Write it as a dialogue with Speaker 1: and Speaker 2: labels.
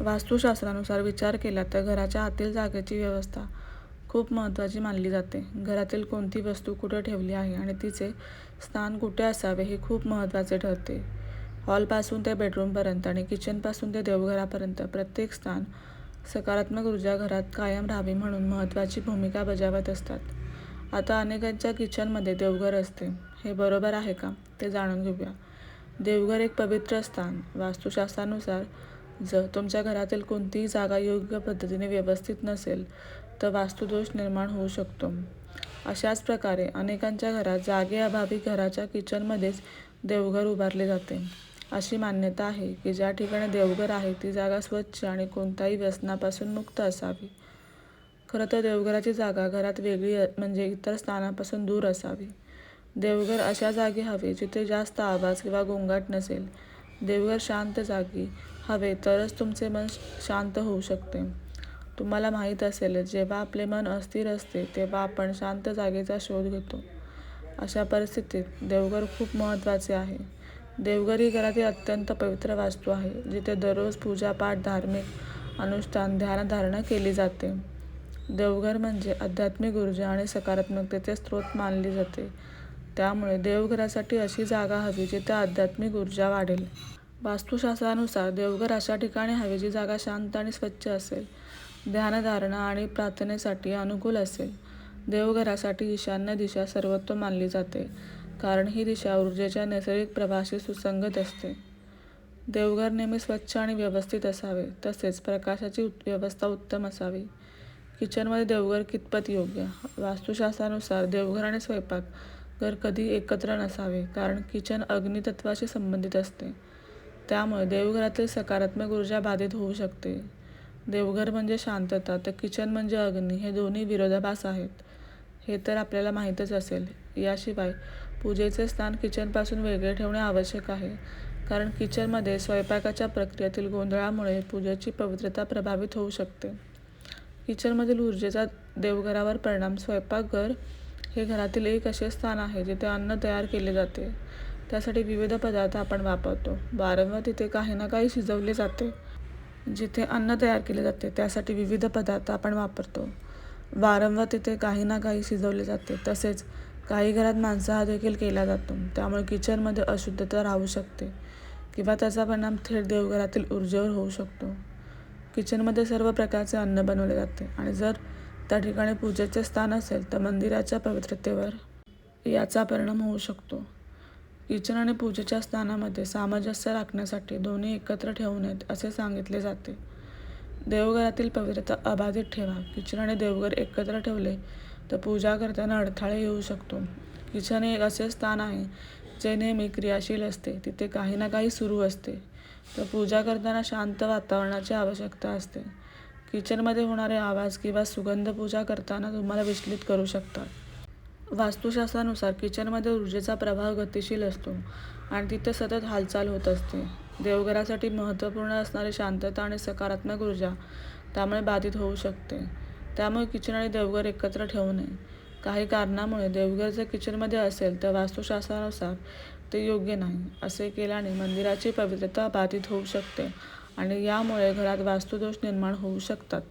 Speaker 1: वास्तुशास्त्रानुसार विचार केला तर घराच्या आतील जागेची व्यवस्था खूप महत्त्वाची मानली जाते. घरातील कोणती वस्तू कुठे ठेवली आहे आणि तिचे स्थान कुठे असावे हे खूप महत्त्वाचे ठरते. हॉलपासून ते बेडरूमपर्यंत आणि किचनपासून ते देवघरापर्यंत प्रत्येक स्थान सकारात्मक ऊर्जा घरात कायम राहावी म्हणून महत्त्वाची भूमिका बजावत असतात. आता अनेकांच्या किचनमध्ये देवघर असते. हे बरोबर आहे का, ते जाणून घेऊया. देवघर एक पवित्र स्थान. वास्तुशास्त्रानुसार जर तुमच्या घरातील कोणतीही जागा योग्य पद्धतीने व्यवस्थित नसेल तर वास्तुदोष निर्माण होऊ शकतो. अशाच प्रकारे अनेकांच्या घरात जागेअभावी घराच्या किचनमध्येच देवघर उभारले जाते. अशी मान्यता आहे की ज्या ठिकाणी देवघर आहे ती जागा स्वच्छ आणि कोणत्याही व्यसनापासून मुक्त असावी. खरं तर देवघराची जागा घरात वेगळी म्हणजे इतर स्थानापासून दूर असावी. देवघर अशा जागी हवे जिथे जास्त आवाज किंवा गोंगाट नसेल. देवघर शांत जागी हवे तरच तुमचे मन शांत होऊ शकते. तुम्हाला माहीत असेल जेव्हा आपले मन अस्थिर असते तेव्हा आपण शांत जागेचा शोध घेतो. अशा परिस्थितीत देवघर खूप महत्त्वाचे आहे. देवघर ही घरातील अत्यंत पवित्र वास्तू आहे जिथे दररोज पूजापाठ, धार्मिक अनुष्ठान, ध्यानधारणा केली जाते. देवघर म्हणजे आध्यात्मिक ऊर्जा आणि सकारात्मकतेचे स्रोत मानले जाते. त्यामुळे देवघरासाठी अशी जागा हवी जिथे आध्यात्मिक ऊर्जा वाढेल. वास्तुशास्त्रानुसार देवघर अशा ठिकाणी हवे जी जागा शांत आणि स्वच्छ असेल, ध्यानधारणा आणि प्रार्थनेसाठी अनुकूल असेल. देवघरासाठी ईशान्य दिशा सर्वोत्तम मानली जाते कारण ही दिशा ऊर्जेच्या नैसर्गिक प्रभाशी सुसंगत असते. देवघर नेहमी स्वच्छ आणि व्यवस्थित असावे तसेच प्रकाशाची व्यवस्था उत्तम असावी. किचनमध्ये देवघर कितपत योग्य? वास्तुशास्त्रानुसार देवघर आणि स्वयंपाक घर कधी एकत्र नसावे कारण किचन अग्नितत्वाशी संबंधित असते. त्यामुळे देवघरातील सकारात्मक ऊर्जा बाधित होऊ शकते. देवघर म्हणजे शांतता तर किचन म्हणजे अग्नी हे दोन्ही विरोधाभास आहेत, हे तर आपल्याला माहीतच असेल. याशिवाय पूजेचे स्थान किचनपासून वेगळे ठेवणे आवश्यक आहे कारण किचनमध्ये स्वयंपाकाच्या प्रक्रियेतील गोंधळामुळे पूजेची पवित्रता प्रभावित होऊ शकते. किचनमधील ऊर्जेचा देवघरावर परिणाम स्वयंपाकघर हे घरातील एक असे स्थान आहे जिथे अन्न तयार केले जाते. त्यासाठी विविध पदार्थ आपण वापरतो. वारंवार तिथे काही ना काही शिजवले जाते. जिथे अन्न तयार केले जाते त्यासाठी विविध पदार्थ आपण वापरतो. वारंवार तिथे काही ना काही शिजवले जाते. तसेच काही घरात मांसाहार देखील केला जातो. त्यामुळे किचनमध्ये अशुद्धता राहू शकते किंवा त्याचा परिणाम थेट देवघरातील ऊर्जेवर होऊ शकतो. किचनमध्ये सर्व प्रकारचे अन्न बनवले जाते आणि जर त्या ठिकाणी पूजेचे स्थान असेल तर मंदिराच्या पवित्रतेवर याचा परिणाम होऊ शकतो. किचन आणि पूजेच्या स्थानामध्ये सामंजस्य राखण्यासाठी दोन्ही एकत्र ठेवू नयेत असे सांगितले जाते. देवघरातील पवित्रता अबाधित ठेवा किचन आणि देवघर एकत्र ठेवले तर पूजा करताना अडथळे येऊ शकतो. किचन हे एक असे स्थान आहे जे नेहमी क्रियाशील असते. तिथे काही ना काही सुरू असते. तर पूजा करताना शांत वातावरणाची आवश्यकता असते. किचनमध्ये होणारे आवाज किंवा सुगंध पूजा करताना तुम्हाला विचलित करू शकतात. वास्तुशास्त्रानुसार किचनमध्ये ऊर्जेचा प्रभाव गतिशील असतो आणि तिथे सतत हालचाल होत असते. देवघरासाठी महत्त्वपूर्ण असणारी शांतता आणि सकारात्मक ऊर्जा त्यामुळे बाधित होऊ शकते. त्यामुळे किचन आणि देवघर एकत्र ठेवू नये. काही कारणामुळे देवघर जर किचनमध्ये असेल तर वास्तुशास्त्रानुसार ते योग्य नाही. असे केल्याने मंदिराची पवित्रता बाधित होऊ शकते आणि यामुळे घरात वास्तुदोष निर्माण होऊ शकतात.